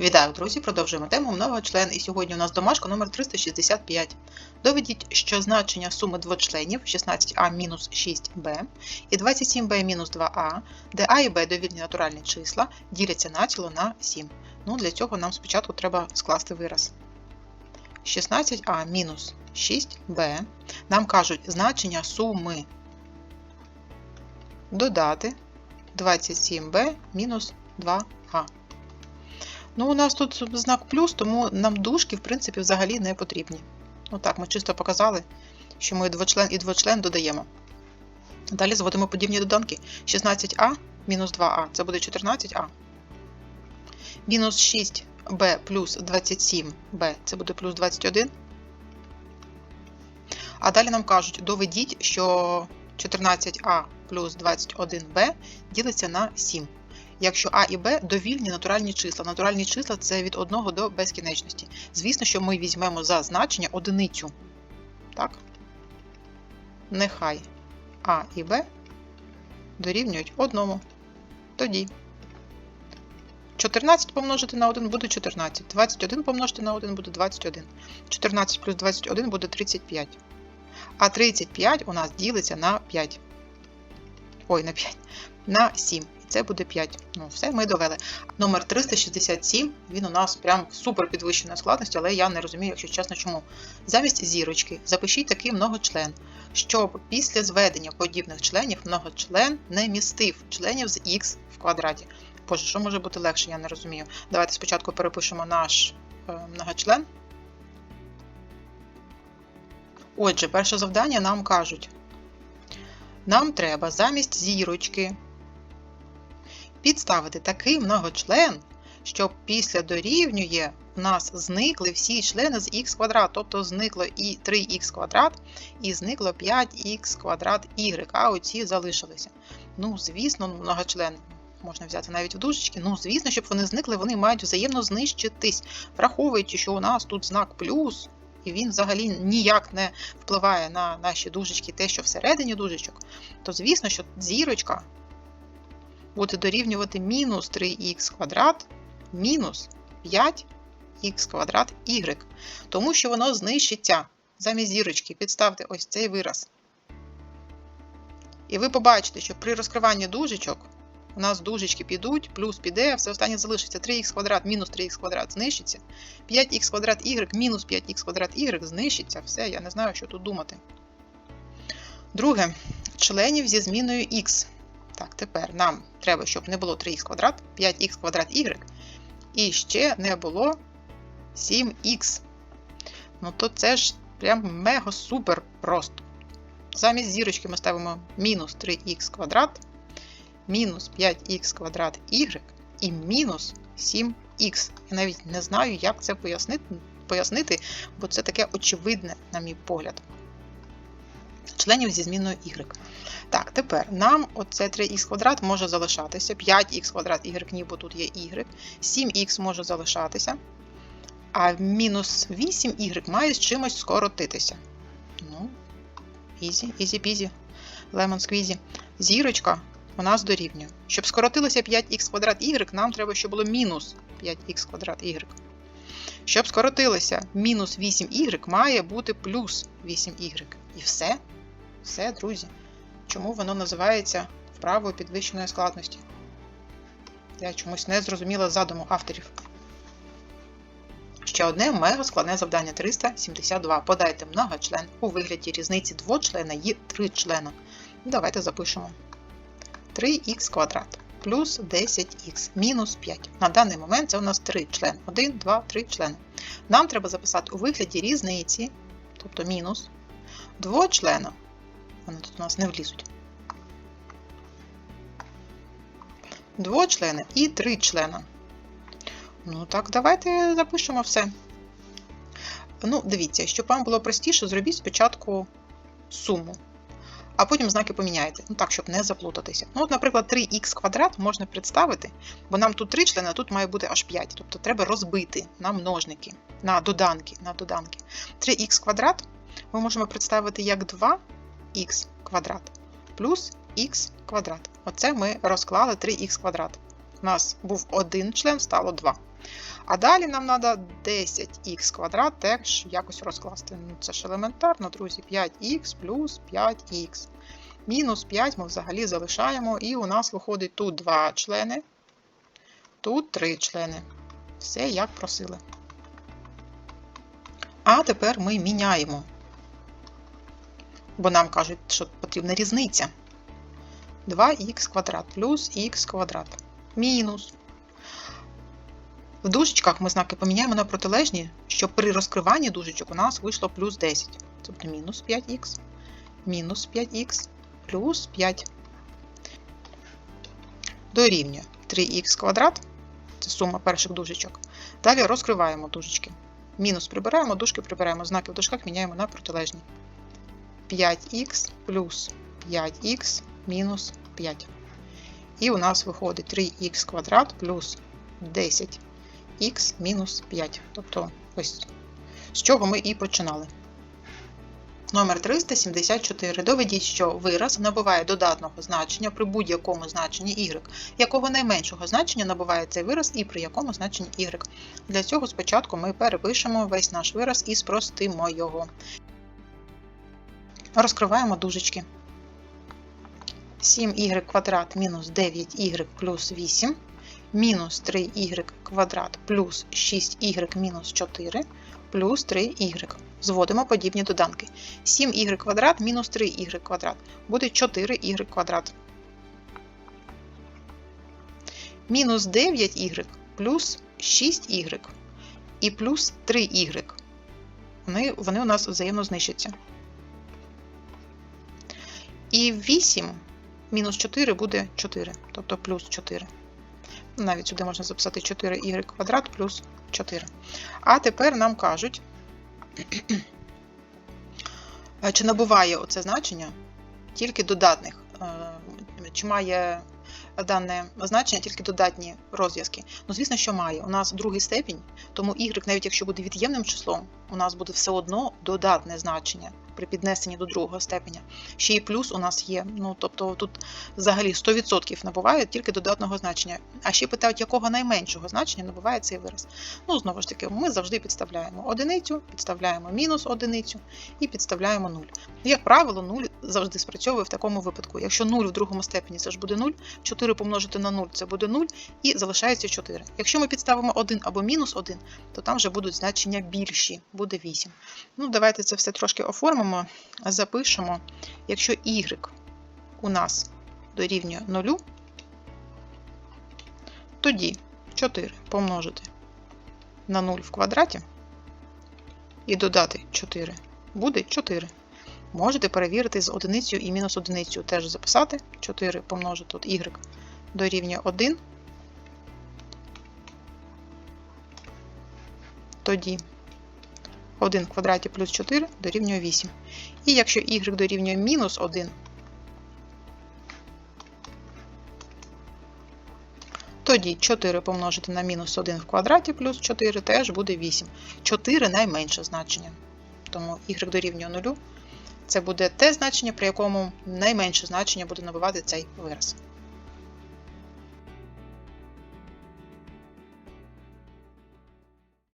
Вітаю, друзі! Продовжуємо тему многочлен. І сьогодні у нас домашка номер 365. Доведіть, що значення суми двочленів 16а-6b і 27b-2а, де а і b довільні натуральні числа, діляться націло на 7. Ну, Для цього нам спочатку треба скласти вираз. 16а-6b нам кажуть значення суми додати 27b мінус 2а. Ну, у нас тут знак плюс, тому нам дужки, в принципі, взагалі не потрібні. Ну так, ми чисто показали, що ми двочлен і двочлен додаємо. Далі зводимо подібні доданки. 16а мінус 2а це буде 14а. Мінус 6b плюс 27b це буде плюс 21. А далі нам кажуть, доведіть, що 14а плюс 21b ділиться на 7 якщо А і Б довільні натуральні числа. Натуральні числа це від 1 до безкінечності. Звісно, що ми візьмемо за значення одиницю. Так? Нехай А і Б дорівнюють 1. Тоді 14 помножити на 1 буде 14. 21 помножити на 1 буде 21. 14 плюс 21 буде 35. А 35 у нас ділиться на 5. Ой, на 5. На 7 це буде 5. Ну, все, ми довели. Номер 367, він у нас прям супер підвищеної складності, але я не розумію, якщо чесно, чому. Замість зірочки запишіть такий многочлен, щоб після зведення подібних членів многочлен не містив членів з х в квадраті. Боже, що може бути легше, я не розумію. Давайте спочатку перепишемо наш е, многочлен. Отже, перше завдання нам кажуть. Нам треба замість зірочки підставити такий многочлен, щоб після дорівнює у нас зникли всі члени з х квадрат, тобто зникло і 3х квадрат, і зникло 5х квадрат y, а оці залишилися. Ну, звісно, многочлен можна взяти навіть в дужечки. Ну, звісно, щоб вони зникли, вони мають взаємно знищитись, враховуючи, що у нас тут знак плюс. І він взагалі ніяк не впливає на наші дужечки, те, що всередині дужечок, то звісно, що зірочка буде дорівнювати мінус 3х квадрат мінус 5х квадрат y. Тому що воно знищиться. Замість зірочки підставте ось цей вираз. І ви побачите, що при розкриванні дужечок у нас дужечки підуть, плюс піде, а все останнє залишиться 3х квадрат мінус 3х квадрат знищиться. 5х квадрат y мінус 5х квадрат y знищиться. Все, я не знаю, що тут думати. Друге, членів зі зміною х. Так, тепер нам треба, щоб не було 3х квадрат, 5х квадрат y, і ще не було 7х. Ну, то це ж прям мега супер просто. Замість зірочки ми ставимо мінус 3х квадрат, мінус 5х квадрат y і мінус 7х. Я навіть не знаю, як це пояснити, пояснити, бо це таке очевидне, на мій погляд. Членів зі зміною y. Так, тепер нам оце 3х квадрат може залишатися, 5х квадрат y, ніби тут є y, 7х може залишатися, а мінус 8y має з чимось скоротитися. Ну, ізі, ізі-пізі, лемон сквізі. Зірочка у нас дорівнює. Щоб скоротилося 5х квадрат y, нам треба, щоб було мінус 5х квадрат y. Щоб скоротилося мінус 8y, має бути плюс 8y. І все. Все, друзі. Чому воно називається вправою підвищеної складності? Я чомусь не зрозуміла задуму авторів. Ще одне мега складне завдання 372. Подайте многочлен у вигляді різниці двочлена і тричлена. Давайте запишемо 3х квадрат плюс 10х мінус 5. На даний момент це у нас 3 члени. 1, 2, 3 члени. Нам треба записати у вигляді різниці, тобто мінус, двочлена. Вони тут у нас не влізуть. Двочлени і три члена. Ну так, давайте запишемо все. Ну, дивіться, щоб вам було простіше, зробіть спочатку суму, а потім знаки поміняйте. Ну так, щоб не заплутатися. Ну, от, наприклад, 3х квадрат можна представити, бо нам тут 3 члени, а тут має бути аж 5. Тобто треба розбити на множники, на доданки. на доданки. 3х квадрат ми можемо представити як 2х квадрат плюс х квадрат. Оце ми розклали 3х квадрат. У нас був один член, стало 2. А далі нам треба 10х квадрат теж якось розкласти. Ну, це ж елементарно, друзі. 5х плюс 5х. Мінус 5 ми взагалі залишаємо, і у нас виходить тут 2 члени, тут 3 члени. Все як просили. А тепер ми міняємо. Бо нам кажуть, що потрібна різниця. 2х квадрат плюс х квадрат. Мінус. В дужечках ми знаки поміняємо на протилежні, щоб при розкриванні дужечок у нас вийшло плюс 10. Це буде мінус 5х, мінус 5х, плюс 5. Дорівнює 3х квадрат. Це сума перших дужечок. Далі розкриваємо дужечки. Мінус прибираємо, дужки прибираємо, знаки в дужках міняємо на протилежні. 5х плюс 5х мінус 5. І у нас виходить 3х квадрат плюс 10х мінус 5. Тобто ось з чого ми і починали. Номер 374. Доведіть, що вираз набуває додатного значення при будь-якому значенні y, якого найменшого значення набуває цей вираз і при якому значенні y. Для цього спочатку ми перепишемо весь наш вираз і спростимо його. Розкриваємо дужечки. 7y квадрат мінус 9y плюс 8, мінус 3y квадрат плюс 6y мінус 4, плюс 3y. Зводимо подібні доданки. 7y квадрат мінус 3y квадрат буде 4y квадрат. Мінус 9y плюс 6y і плюс 3y. Вони, вони у нас взаємно знищаться. І 8 мінус 4 буде 4, тобто плюс 4. Навіть сюди можна записати 4y квадрат плюс 4. А тепер нам кажуть, чи набуває оце значення тільки додатних, е, чи має дане значення тільки додатні розв'язки. Ну, звісно, що має. У нас другий степінь, тому y, навіть якщо буде від'ємним числом, у нас буде все одно додатне значення при піднесенні до другого степеня. Ще і плюс у нас є. Ну, тобто тут взагалі 100% набуває тільки додатного значення. А ще питають, якого найменшого значення набуває цей вираз. Ну, знову ж таки, ми завжди підставляємо одиницю, підставляємо мінус одиницю і підставляємо 0. Як правило, 0 завжди спрацьовує в такому випадку. Якщо 0 в другому степені це ж буде 0, 4 помножити на 0 це буде 0 і залишається 4. Якщо ми підставимо 1 або мінус 1, то там вже будуть значення більші, буде 8. Ну, Давайте це все трошки оформимо, запишемо. Якщо y у нас дорівнює 0, тоді 4 помножити на 0 в квадраті і додати 4 буде 4. Можете перевірити з одиницею і мінус одиницею теж записати. 4 помножити тут y дорівнює 1. Тоді 1 в квадраті плюс 4 дорівнює 8. І якщо y дорівнює мінус 1, тоді 4 помножити на мінус 1 в квадраті плюс 4 теж буде 8. 4 найменше значення. Тому y дорівнює 0. Це буде те значення, при якому найменше значення буде набувати цей вираз.